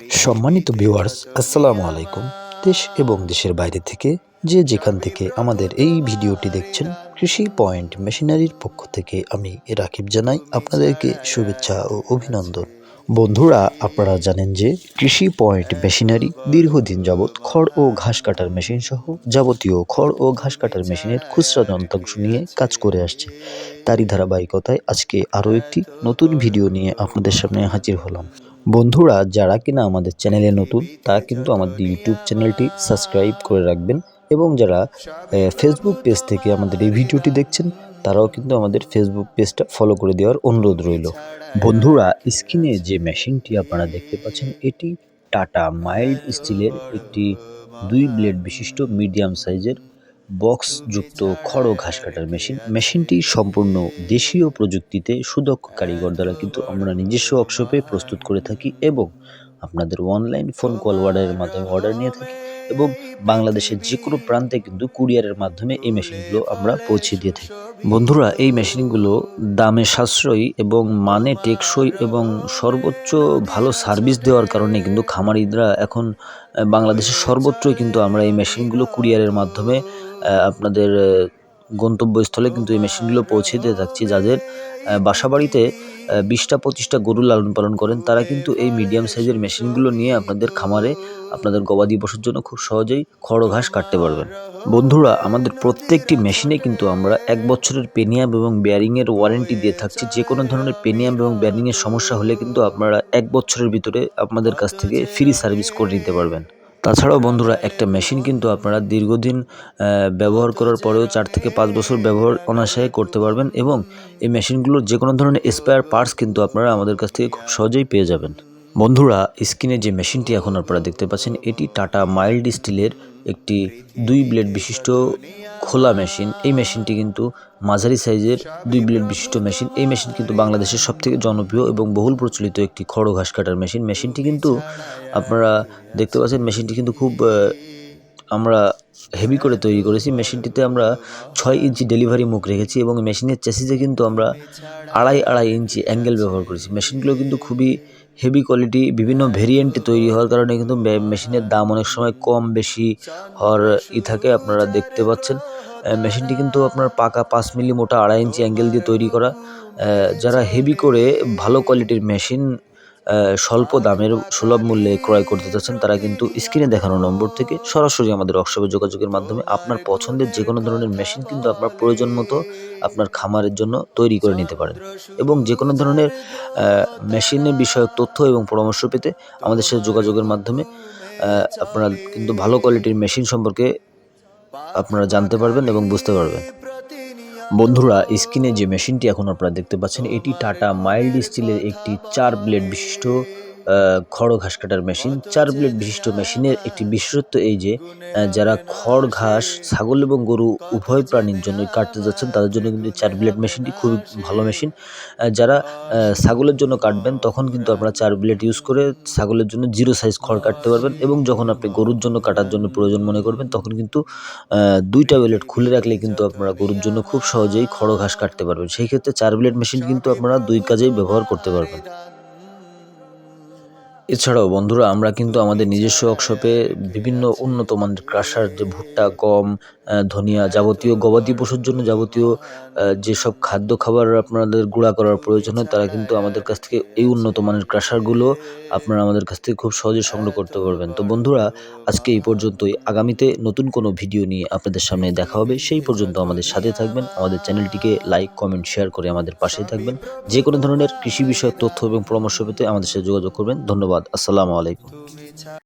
সম্মানিত ভিউয়ার্স আসসালামু আলাইকুম। দেশ এবং দেশের বাইরে থেকে যে যেখান থেকে আমাদের এই ভিডিওটি দেখছেন, কৃষি পয়েন্ট মেশিনারির পক্ষ থেকে আমি রাকিব জানাই আপনাদেরকে শুভেচ্ছা ও অভিনন্দন। বন্ধুরা, আপনারা জানেন যে কৃষি পয়েন্ট মেশিনারি দীর্ঘদিন যাবৎ খড় ও ঘাস কাটার মেশিন সহ যাবতীয় খড় ও ঘাস কাটার মেশিনের খুচরা যন্ত্রাংশ নিয়ে কাজ করে আসছে। তারই ধারাবাহিকতায় আজকে আরও একটি নতুন ভিডিও নিয়ে আপনাদের সামনে হাজির হলাম। বন্ধুরা, যারা কিনা আমাদের চ্যানেলে নতুন, তারা কিন্তু আমাদের ইউটিউব চ্যানেলটি সাবস্ক্রাইব করে রাখবেন এবং যারা ফেসবুক পেজ থেকে আমাদের এই ভিডিওটি দেখছেন, তারাও কিন্তু আমাদের ফেসবুক পেজটা ফলো করে দেওয়ার অনুরোধ রইল। বন্ধুরা, স্ক্রিনে যে মেশিনটি আপনারা দেখতে পাচ্ছেন, এটি টাটা মাইল্ড স্টিলের একটি দুই ব্লেড বিশিষ্ট মিডিয়াম সাইজের বক্সযুক্ত খড় খড়ো ঘাস কাটার মেশিন। মেশিনটি সম্পূর্ণ দেশীয় প্রযুক্তিতে সুদক্ষ কারিগর দ্বারা কিন্তু আমরা নিজস্ব ওয়ার্কশপে প্রস্তুত করে থাকি এবং আপনাদের অনলাইন ফোন কল অর্ডারের মাধ্যমে অর্ডার নিয়ে থাকি। এবং বাংলাদেশের যে কোনো প্রান্তে কিন্তু কুরিয়ারের মাধ্যমে এই মেশিনগুলো আমরা পৌঁছে দিয়ে থাকি। বন্ধুরা, এই মেশিনগুলো দামে সাশ্রয়ী এবং মানে টেকসই এবং সর্বোচ্চ ভালো সার্ভিস দেওয়ার কারণে কিন্তু খামারিরা এখন বাংলাদেশের সর্বত্রই কিন্তু আমরা এই মেশিনগুলো কুরিয়ারের মাধ্যমে আপনাদের গন্তব্যস্থলে কিন্তু এই মেশিনগুলো পৌঁছে দিয়ে থাকছি। যাদের বাসা বাড়িতে বিশটা পঁচিশটা গরু লালন পালন করেন, তারা কিন্তু এই মিডিয়াম সাইজের মেশিনগুলো নিয়ে আপনাদের খামারে আপনাদের গবাদি পশুর জন্য খুব সহজেই খড় ঘাস কাটতে পারবেন। বন্ধুরা, আমাদের প্রত্যেকটি মেশিনে কিন্তু আমরা এক বছরের পেনিয়াম এবং বেয়ারিংয়ের ওয়ারেন্টি দিয়ে থাকছি। যে কোনো ধরনের পেনিয়াম এবং বেয়ারিংয়ের সমস্যা হলে কিন্তু আপনারা এক বছরের ভিতরে আপনাদের কাছ থেকে ফ্রি সার্ভিস করে নিতে পারবেন। তাছাড়াও বন্ধুরা, একটা মেশিন কিন্তু আপনারা দীর্ঘদিন ব্যবহার করার পরেও চার থেকে পাঁচ বছর ব্যবহার অনাশায় করতে পারবেন এবং এই মেশিনগুলোর যে কোনো ধরনের স্পেয়ার পার্টস কিন্তু আপনারা আমাদের কাছ থেকে খুব সহজেই পেয়ে যাবেন। বন্ধুরা, স্ক্রিনে যে মেশিনটি এখন আপনারা দেখতে পাচ্ছেন, এটি টাটা মাইল্ড স্টিলের একটি দুই ব্লেড বিশিষ্ট খোলা মেশিন এই মেশিনটি কিন্তু মাঝারি সাইজের দুই ব্লেড বিশিষ্ট মেশিন এই মেশিন কিন্তু বাংলাদেশের সবথেকে জনপ্রিয় এবং বহুল প্রচলিত একটি খড় ঘাস কাটার মেশিন মেশিনটি কিন্তু আপনারা দেখতে পাচ্ছেন মেশিনটি কিন্তু খুব আমরা হেভি করে তৈরি করেছি। মেশিনটিতে আমরা ছয় ইঞ্চি ডেলিভারি মুখ রেখেছি এবং মেশিনের চেসিসে কিন্তু আমরা আড়াই আড়াই ইঞ্চি অ্যাঙ্গেল ব্যবহার করেছি। মেশিনগুলো কিন্তু খুবই হেভি কোয়ালিটি বিভিন্ন ভেরিয়েন্ট তৈরি হওয়ার কারণে কিন্তু মেশিনের দাম অনেক সময় কম বেশি হওয়ার ই থাকে, আপনারা দেখতে পাচ্ছেন। মেশিনটি কিন্তু আপনার পাকা পাঁচ মিলি মোটা আড়াই ইঞ্চি অ্যাঙ্গেল দিয়ে তৈরি করা। যারা হেভি করে ভালো কোয়ালিটির মেশিন স্বল্প দামের সুলভ মূল্যে ক্রয় করতে চাচ্ছেন তারা কিন্তু স্ক্রিনে দেখানো নম্বর থেকে সরাসরি আমাদের ওয়ার্কশপে যোগাযোগের মাধ্যমে আপনার পছন্দের যে কোনো ধরনের মেশিন কিন্তু আপনার প্রয়োজন মতো আপনার খামারের জন্য তৈরি করে নিতে পারেন। এবং যে কোনো ধরনের মেশিনের বিষয়ক তথ্য এবং পরামর্শ পেতে আমাদের সাথে যোগাযোগের মাধ্যমে আপনারা কিন্তু ভালো কোয়ালিটির মেশিন সম্পর্কে আপনারা জানতে পারবেন এবং বুঝতে পারবেন। বন্ধুরা, স্ক্রিনে যে মেশিনটি এখন আপনারা দেখতে পাচ্ছেন, এটি টাটা মাইল্ড স্টিলের একটি চার ব্লেড বিশিষ্ট খড় ঘাস কাটার মেশিন। চার ব্লেড বিশিষ্ট মেশিনের একটি বিশেষত্ব এই যে যারা খড়, ঘাস, ছাগল এবং গরু উভয় প্রাণীর জন্য কাটতে যাচ্ছেন, তাদের জন্য কিন্তু চার ব্লেড মেশিনটি খুবই ভালো মেশিন। যারা ছাগলের জন্য কাটবেন, তখন কিন্তু আপনারা চার ব্লেড ইউজ করে ছাগলের জন্য জিরো সাইজ খড় কাটতে পারবেন এবং যখন আপনি গরুর জন্য কাটার জন্য প্রয়োজন মনে করবেন, তখন কিন্তু দুইটা ব্লেড খুলে রাখলে কিন্তু আপনারা গরুর জন্য খুব সহজেই খড় ঘাস কাটতে পারবেন। সেই ক্ষেত্রে চার ব্লেড মেশিন কিন্তু আপনারা দুই কাজেই ব্যবহার করতে পারবেন। এছাড়াও বন্ধুরা আমরা কিন্তু আমাদের নিজস্ব ওয়ার্কশপে বিভিন্ন উন্নত মানের ক্রাশার যে ভুট্টা গম ধনিয়া যাবতীয়, গবাদি পশুর জন্য যাবতীয় যেসব খাদ্য খাবার আপনাদের গুঁড়া করার প্রয়োজন হয়, তারা কিন্তু আমাদের কাছ থেকে এই উন্নত মানের ক্রাশারগুলো আপনারা আমাদের কাছ থেকে খুব সহজে সংগ্রহ করতে পারবেন। তো বন্ধুরা, আজকে এই পর্যন্তই। আগামীতে নতুন কোনো ভিডিও নিয়ে আপনাদের সামনে দেখা হবে। সেই পর্যন্ত আমাদের সাথে থাকবেন। আমাদের চ্যানেলটিকে লাইক, কমেন্ট, শেয়ার করে আমাদের পাশেই থাকবেন। যে কোনো ধরনের কৃষি বিষয়ক তথ্য এবং পরামর্শ পেতে আমাদের সাথে যোগাযোগ করবেন। ধন্যবাদ। আসসালামু আলাইকুম।